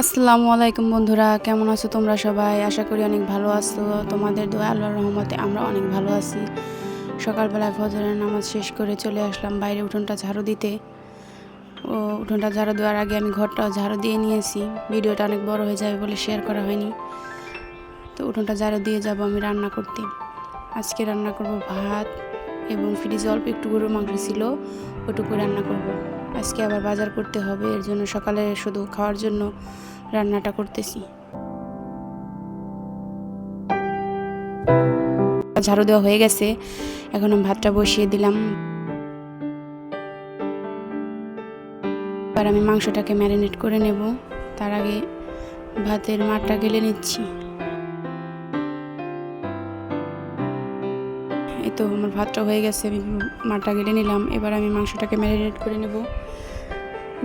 আসসালামু আলাইকুম বন্ধুরা, কেমন আছো তোমরা সবাই? আশা করি অনেক ভালো আছো। তোমাদের দোয়া, আল্লাহর রহমতে আমরা অনেক ভালো আছি। সকালবেলায় ফজরের নামাজ শেষ করে চলে আসলাম বাইরে উঠোনটা ঝাড়ু দিতে। ও, উঠোনটা ঝাড়ু দেওয়ার আগে আমি ঘরটাও ঝাড়ু দিয়ে নিয়েছি। ভিডিওটা অনেক বড় হয়ে যাবে বলে শেয়ার করা হয়নি। তো উঠোনটা ঝাড়ু দিয়ে যাব আমি রান্না করতে। আজকে রান্না করব ভাত এবং ফ্রিজে অল্প একটু গরুর মাংস ছিল ওটুকু রান্না করব। আজকে আবার বাজার করতে হবে, এর জন্য সকালে শুধু খাওয়ার জন্য রান্নাটা করতেছি। ঝাড়ু দেওয়া হয়ে গেছে, এখন আমি ভাতটা বসিয়ে দিলাম। এবার আমি মাংসটাকে ম্যারিনেট করে নেব, তার আগে ভাতের মাঠটা গেলে নিচ্ছি। তো আমার ভাতটা হয়ে গেছে, আমি মাঠটা গেলে নিলাম। এবার আমি মাংসটাকে ম্যারিনেট করে নেব।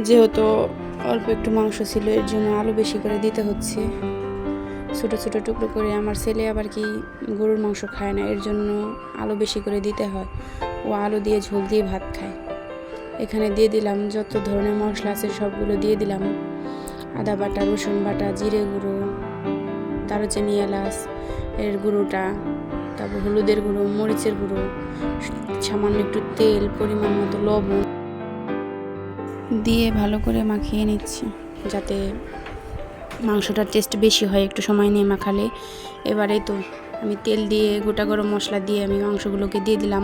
যেহেতু অল্প একটু মাংস ছিল, এর জন্য আলু বেশি করে দিতে হচ্ছে। ছোটো ছোটো টুকরো করে আমার ছেলে আবার কি গরুর মাংস খায় না, এর জন্য আলু বেশি করে দিতে হয়। ও আলু দিয়ে ঝোল দিয়ে ভাত খায়। এখানে দিয়ে দিলাম যত ধরনের মশলা আছে সবগুলো দিয়ে দিলাম। আদা বাটা, রসুন বাটা, জিরে গুঁড়ো, দারুচিনি এলাচ, এর গুঁড়োটা তারপর হলুদের গুঁড়ো, মরিচের গুঁড়ো, সামান্য একটু তেল, পরিমাণ মতো লবণ দিয়ে ভালো করে মাখিয়ে নিচ্ছি যাতে মাংসটার টেস্ট বেশি হয়, একটু সময় নিয়ে মাখালে। এবারে তো আমি তেল দিয়ে, গোটা গরম মশলা দিয়ে আমি মাংসগুলোকে দিয়ে দিলাম।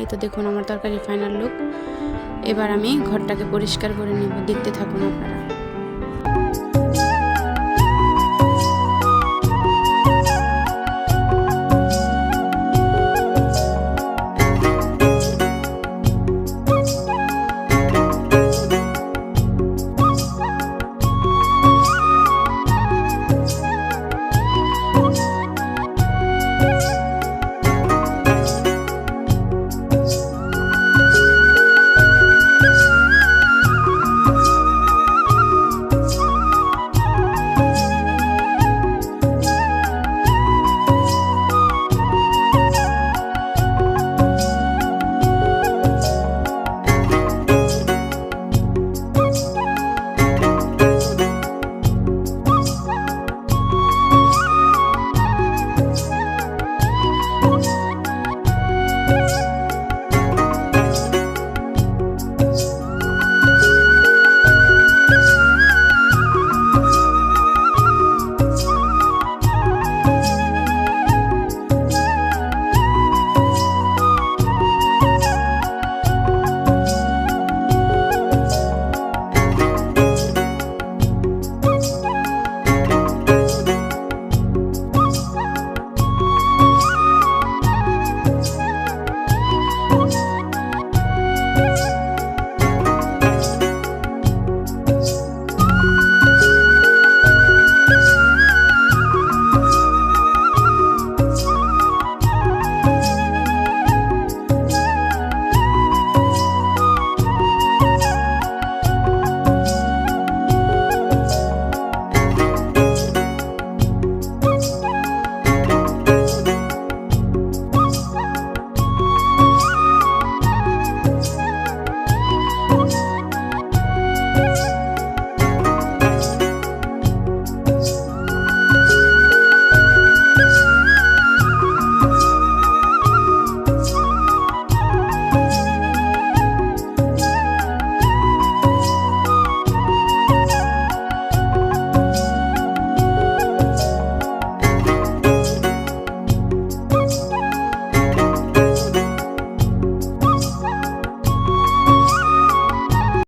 এই তো দেখুন আমার তরকারি ফাইনাল লুক এবার আমি ঘরটাকে পরিষ্কার করে নেব, দেখতে থাকুন আপনারা।